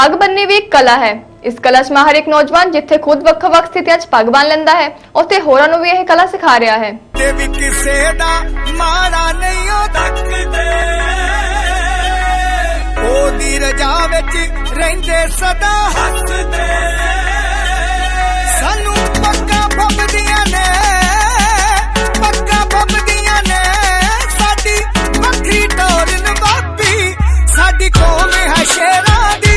ਪੱਗ ਬੰਨ੍ਹਣੀ ਵੀ ਇੱਕ ਕਲਾ ਹੈ। ਇਸ ਕਲਾ 'ਚ ਹਰ ਇੱਕ ਨੌਜਵਾਨ ਜਿੱਥੇ ਖੁਦ ਵੱਖ-ਵੱਖ ਸਥਿਤੀਆਂ 'ਚ ਪੱਗ ਬੰਨ ਲੈਂਦਾ ਹੈ, ਉੱਥੇ ਹੋਰਾਂ ਨੂੰ ਵੀ ਇਹ ਕਲਾ ਸਿਖਾ ਰਿਹਾ ਹੈ। ਤੇ ਵੀ ਕਿਸੇ ਦਾ ਮਾੜਾ ਨਹੀਂ, ਉਹ ਤੱਕਦੇ ਉਹਦੀ ਰਜਾ ਵਿੱਚ ਰਹਿੰਦੇ ਸਦਾ ਹੱਸਦੇ। ਸਾਨੂੰ ਪੱਕਾ ਫੱਬਦੀਆਂ ਨੇ ਪੱਕਾ ਫੱਬਦੀਆਂ ਨੇ। ਸਾਡੀ ਵੱਖਰੀ ਟੋਰ ਨਵਾਬੀ ਸਾਡੀ ਕੌਮ ਹੈ ਸ਼ੇਰਾਂ ਦੀ।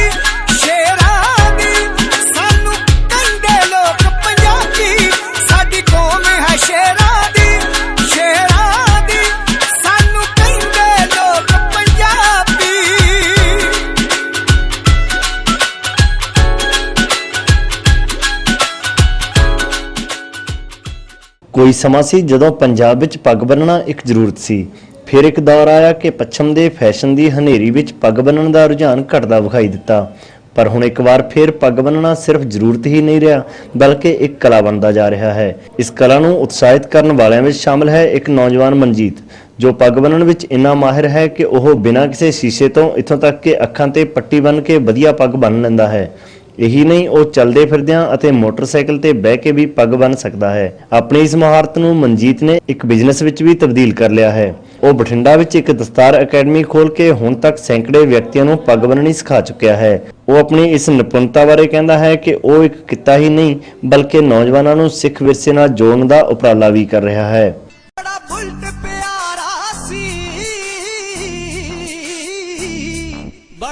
ਕੋਈ ਸਮਾਂ ਸੀ ਜਦੋਂ ਪੰਜਾਬ ਵਿੱਚ ਪੱਗ ਬੰਨਣਾ ਇੱਕ ਜ਼ਰੂਰਤ ਸੀ। ਫਿਰ ਇੱਕ ਦੌਰ ਆਇਆ ਕਿ ਪੱਛਮ ਦੇ ਫੈਸ਼ਨ ਦੀ ਹਨੇਰੀ ਵਿੱਚ ਪੱਗ ਬੰਨਣ ਦਾ ਰੁਝਾਨ ਘਟਦਾ ਵਿਖਾਈ ਦਿੱਤਾ। ਪਰ ਹੁਣ ਇੱਕ ਵਾਰ ਫਿਰ ਪੱਗ ਬੰਨਣਾ ਸਿਰਫ ਜ਼ਰੂਰਤ ਹੀ ਨਹੀਂ ਰਿਹਾ, ਬਲਕਿ ਇੱਕ ਕਲਾ ਬਣਦਾ ਜਾ ਰਿਹਾ ਹੈ। ਇਸ ਕਲਾ ਨੂੰ ਉਤਸ਼ਾਹਿਤ ਕਰਨ ਵਾਲਿਆਂ ਵਿੱਚ ਸ਼ਾਮਲ ਹੈ ਇੱਕ ਨੌਜਵਾਨ ਮਨਜੀਤ, ਜੋ ਪੱਗ ਬੰਨਣ ਵਿੱਚ ਇੰਨਾ ਮਾਹਿਰ ਹੈ ਕਿ ਉਹ ਬਿਨਾਂ ਕਿਸੇ ਸ਼ੀਸ਼ੇ ਤੋਂ ਇੱਥੋਂ ਤੱਕ ਕਿ ਅੱਖਾਂ ਤੇ ਪੱਟੀ ਬੰਨ੍ਹ ਕੇ ਵਧੀਆ ਪੱਗ ਬੰਨ੍ਹ ਲੈਂਦਾ ਹੈ। ਇਹੀ ਨਹੀਂ, ਉਹ ਚੱਲਦੇ ਫਿਰਦਿਆਂ ਅਤੇ ਮੋਟਰਸਾਈਕਲ ਤੇ ਬਹਿ ਕੇ ਵੀ ਪੱਗ ਬੰਨ ਸਕਦਾ ਹੈ। ਆਪਣੀ ਇਸ ਮਹਾਰਤ ਨੂੰ ਮਨਜੀਤ ਨੇ ਇੱਕ ਬਿਜ਼ਨਸ ਵਿੱਚ ਵੀ ਤਬਦੀਲ ਕਰ ਲਿਆ ਹੈ। ਉਹ ਬਠਿੰਡਾ ਵਿੱਚ ਇੱਕ ਦਸਤਾਰ ਅਕੈਡਮੀ ਖੋਲ ਕੇ ਹੁਣ ਤੱਕ ਸੈਂਕੜੇ ਵਿਅਕਤੀਆਂ ਨੂੰ ਪੱਗ ਬੰਨਣੀ ਸਿਖਾ ਚੁੱਕਿਆ ਹੈ। ਉਹ ਆਪਣੀ ਇਸ ਨਿਪੁੰਨਤਾ ਬਾਰੇ ਕਹਿੰਦਾ ਹੈ ਕਿ ਉਹ ਇੱਕ ਕਿੱਤਾ ਹੀ ਨਹੀਂ, ਬਲਕਿ ਨੌਜਵਾਨਾਂ ਨੂੰ ਸਿੱਖ ਵਿਰਸੇ ਨਾਲ ਜੋੜਨ ਦਾ ਉਪਰਾਲਾ ਵੀ ਕਰ ਰਿਹਾ ਹੈ।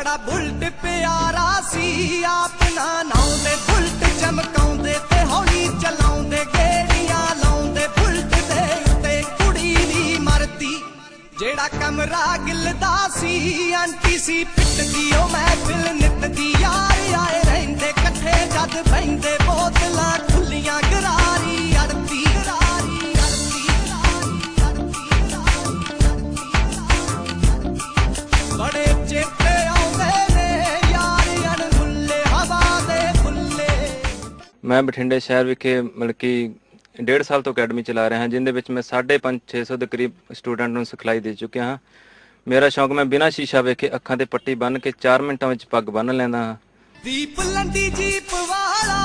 ਬੜਾ ਬੁਲਟ ਪਿਆਰਾ ਸੀ। ਆਪਣਾ ਨਾਉ ਦੇ ਬੁਲਟ ਚਮਕਾਉਂਦੇ ਤੇ ਹੌਲੀ ਚਲਾਉਂਦੇ, ਗੇੜੀਆਂ ਲਾਉਂਦੇ, ਬੁਲਟ ਦੇ ਉੱਤੇ ਕੁੜੀ ਨਹੀਂ ਮਰਦੀ ਜਿਹੜਾ ਕਮਰਾ ਗਿਲਦਾ ਸੀ, ਆਂਟੀ ਸੀ ਪਿੱਟਦੀ, ਉਹ ਮਹਿਫਿਲ ਨਿੱਤ ਦੀ ਯਾਰ ਆਏ ਰਹਿੰਦੇ, ਇਕੱਠੇ ਜਦ ਬਹਿੰਦੇ, ਬਹੁਤ ਮੈਂ ਬਠਿੰਡੇ ਸ਼ਹਿਰ ਵਿਖੇ ਮਤਲਬ ਕਿ ਡੇਢ ਸਾਲ ਤੋਂ ਅਕੈਡਮੀ ਚਲਾ ਰਿਹਾ ਹਾਂ, ਜਿੰਦੇ ਵਿੱਚ ਮੈਂ 550 600 ਦੇ ਕਰੀਬ ਸਟੂਡੈਂਟ ਨੂੰ ਸਿਖਲਾਈ ਦੇ ਚੁੱਕਿਆ ਹਾਂ। ਮੇਰਾ ਸ਼ੌਂਕ ਮੈਂ ਬਿਨਾਂ ਸ਼ੀਸ਼ਾ ਵੇਖੇ ਅੱਖਾਂ ਤੇ ਪੱਟੀ ਬੰਨ੍ਹ ਕੇ 4 ਮਿੰਟਾਂ ਵਿੱਚ ਪੱਗ ਬੰਨ੍ਹ ਲੈਂਦਾ ਹਾਂ। ਦੀਪ ਲੰਡੀ ਜੀਪ ਵਾਲਾ,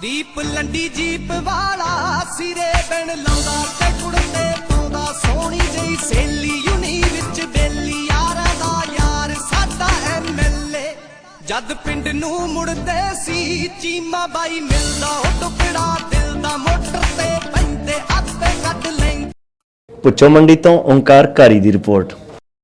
ਦੀਪ ਲੰਡੀ ਜੀਪ ਵਾਲਾ ਸਿਰੇ ਬਣ ਲਾਉਂਦਾ ਤੇ ਕੁੜਤੇ ਪਾਉਂਦਾ, ਸੋਹਣੀ ਜਿਹੀ ਜਦ ਪਿੰਡ ਨੂੰ ਮੁੜਦੇ ਸੀ, ਚੀਮਾ ਬਾਈ ਮਿਲਦਾ, ਉਹ ਟੁਕੜਾ ਦਿਲ ਦਾ ਮੋਟਰ ਤੇ ਪੈਂਦੇ ਆਪੇ ਕੱਢ ਲੈਂਦੇ। ਪੁੱਛੋ ਮੰਡੀ ਤੋਂ ਓੰਕਾਰ ਕਾਰੀ ਦੀ ਰਿਪੋਰਟ।